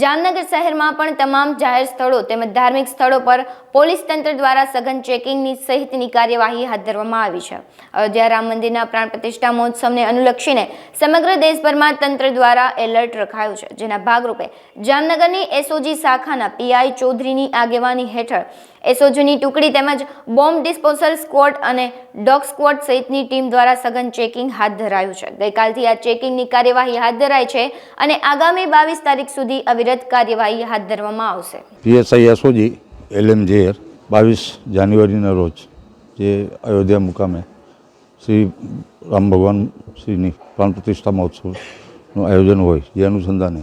જામનગર શહેરમાં પણ તમામ જાહેર સ્થળો તેમજ ધાર્મિક સ્થળો પર પોલીસ તંત્ર દ્વારા સઘન ચેકિંગની સહિતની કાર્યવાહી હાથ ધરવામાં આવી છે. અયોધ્યા રામ મંદિરના પ્રાણ પ્રતિષ્ઠા મહોત્સવને અનુલક્ષીને સમગ્ર દેશભરમાં તંત્ર દ્વારા એલર્ટ રખાયું છે. જેના ભાગરૂપે જામનગરની એસઓજી શાખાના પીઆઈ ચૌધરીની આગેવાની હેઠળ એસઓજીની ટુકડી તેમજ બોમ્બ ડિસ્પોઝલ સ્ક્વોડ અને ડોગ સ્ક્વોડ સહિતની ટીમ દ્વારા સઘન ચેકિંગ હાથ ધરાયું છે. ગઈકાલથી આ ચેકિંગની કાર્યવાહી હાથ ધરાઈ છે અને આગામી બાવીસ તારીખ સુધી અવિરત કાર્યવાહી હાથ ધરવામાં આવશે. પીએસઆઈ એસઓજી, એલએમ જેર બાવીસ જાન્યુઆરીના રોજ જે અયોધ્યા મુકામે શ્રી રામ ભગવાન શ્રીની પ્રાણ પ્રતિષ્ઠા મહોત્સવનું આયોજન હોય, જે અનુસંધાને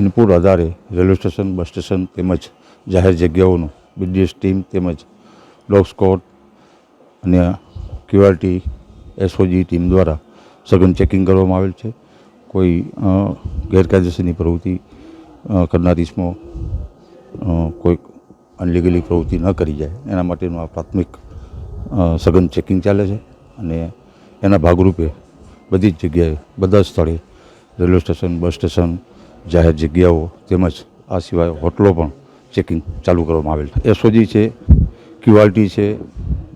ઇનપુટ આધારે રેલવે સ્ટેશન, બસ સ્ટેશન તેમજ જાહેર જગ્યાઓનું બીડીએસ ટીમ તેમજ ડોગ સ્કોડ અને ક્યુઆરટી એસઓજી ટીમ દ્વારા સઘન ચેકિંગ કરવામાં આવેલ છે. કોઈ ગેરકાયદેસરની પ્રવૃત્તિ કરનાર ઇસમો કોઈ અનલીગલી પ્રવૃત્તિ ન કરી જાય. એના માટેનું આ પ્રાથમિક સઘન ચેકિંગ ચાલે છે અને એના ભાગરૂપે બધી જ જગ્યાએ, બધા સ્થળે રેલવે સ્ટેશન, બસ સ્ટેશન, જાહેર જગ્યાઓ તેમજ આ સિવાય હોટલો પણ ચેકિંગ ચાલુ કરવામાં આવેલ એસઓજી છે, ક્યુઆરટી છે,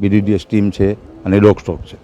બીડીડીએસ ટીમ છે અને ડોગ સ્ટોક છે.